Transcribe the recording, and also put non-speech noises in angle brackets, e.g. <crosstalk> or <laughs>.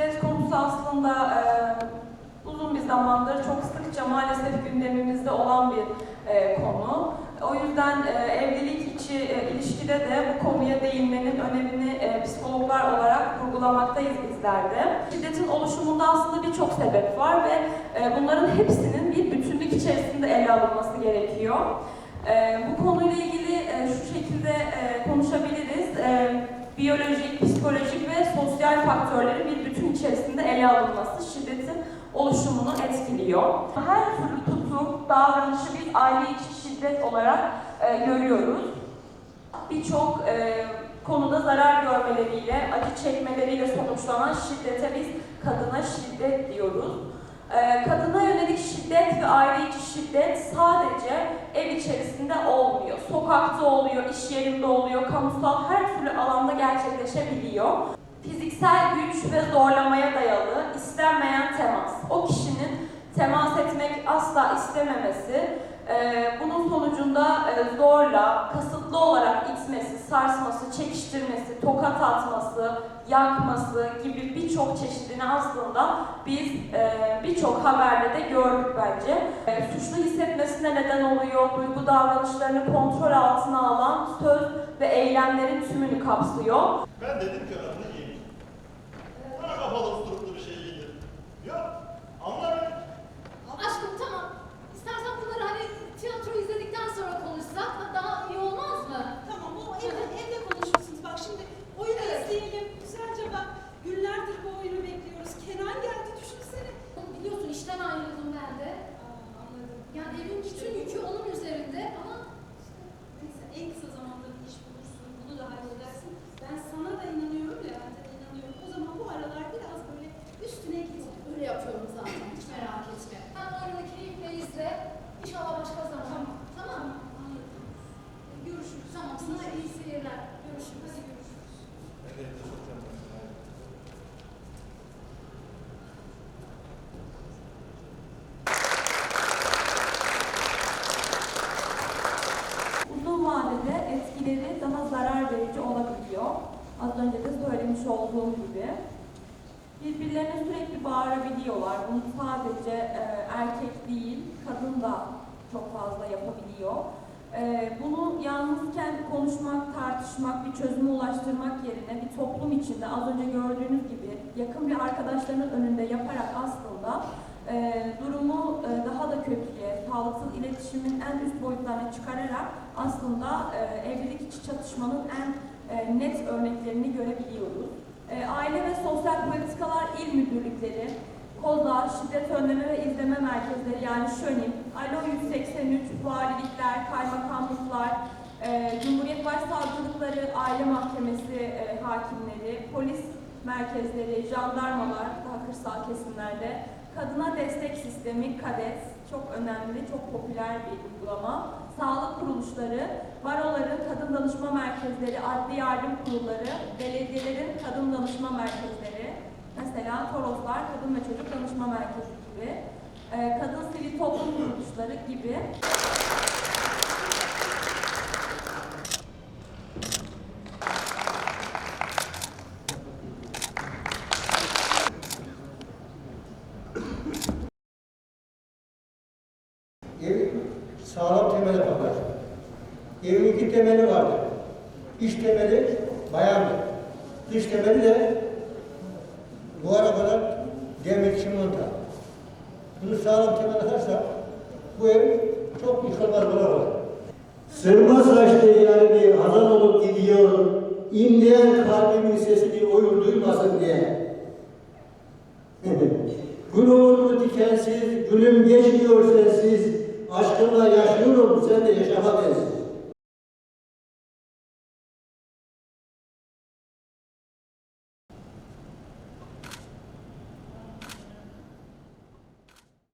şiddet konusu aslında e, uzun bir zamandır çok sıkça maalesef gündemimizde olan bir e, konu. O yüzden e, evlilik içi e, ilişkide de bu konuya değinmenin önemini e, psikologlar olarak vurgulamaktayız bizler de. Şiddetin oluşumunda aslında birçok sebep var ve e, bunların hepsinin bir bütünlük içerisinde ele alınması gerekiyor. E, bu konuyla ilgili e, şu şekilde e, konuşabiliriz. E, biyolojik, psikolojik ve sosyal faktörlerin bir içerisinde ele alınması şiddetin oluşumunu etkiliyor. Her türlü tutum, davranışı biz aile içi şiddet olarak e, görüyoruz. Birçok e, konuda zarar görmeleriyle, acı çekmeleriyle sonuçlanan şiddete biz kadına şiddet diyoruz. E, kadına yönelik şiddet ve aile içi şiddet sadece ev içerisinde olmuyor. Sokakta oluyor, iş yerinde oluyor, kamusal her türlü alanda gerçekleşebiliyor. Fiziksel güç ve zorlamaya dayalı istenmeyen temas. O kişinin temas etmek asla istememesi, e, bunun sonucunda e, zorla, kasıtlı olarak itmesi, sarsması, çekiştirmesi, tokat atması, yakması gibi birçok çeşidini aslında biz e, birçok haberde de gördük bence. E, suçlu hissetmesine neden oluyor, duygu davranışlarını kontrol altına alan söz ve eylemlerin tümünü kapsıyor. Ben dedim ki giyin. Bana etkileri daha zarar verici olabiliyor. Az önce de söylemiş olduğum gibi. Birbirlerine sürekli bağırabiliyorlar. Bunu sadece e, erkek değil, kadın da çok fazla yapabiliyor. E, bunu yalnızken konuşmak, tartışmak, bir çözüme ulaştırmak yerine bir toplum içinde az önce gördüğünüz gibi yakın bir arkadaşlarının önünde yaparak aslında e, durumu e, daha da kötüye, sağlıksız iletişimin en üst boyutlarına çıkararak aslında e, evlilik içi çatışmanın en e, net örneklerini görebiliyoruz. E, Aile ve Sosyal Politikalar İl Müdürlükleri, KOZA, Şiddet Önleme ve İzleme Merkezleri yani ŞÖNİM, ALO 183, valilikler, kaymakamlıklar, e, Cumhuriyet Başsavcılıkları, Aile Mahkemesi e, hakimleri, polis merkezleri, jandarmalar daha kırsal kesimlerde, Kadına Destek Sistemi KADES çok önemli, çok popüler bir uygulama. Sağlık kuruluşları, baroların kadın danışma merkezleri, adli yardım kurulları, belediyelerin kadın danışma merkezleri, mesela Toroslar Kadın ve Çocuk Danışma Merkezi gibi, e, kadın sivil toplum kuruluşları gibi. Ev sağlam temele bakar. Evin iki temeli vardır. İç temeli bayandır. Dış temeli de duvara kadar demir çimento. Bunu sağlam temel atarsa bu ev çok yıkılmaz olur. Sırma saçlı yani hazan olup gidiyor, inleyen kalbimin sesini oyun duymasın diye. <laughs> Gururlu dikensiz, gülüm geçmiyor sensiz, aşkınla yaşıyorum sen de yaşama bensin.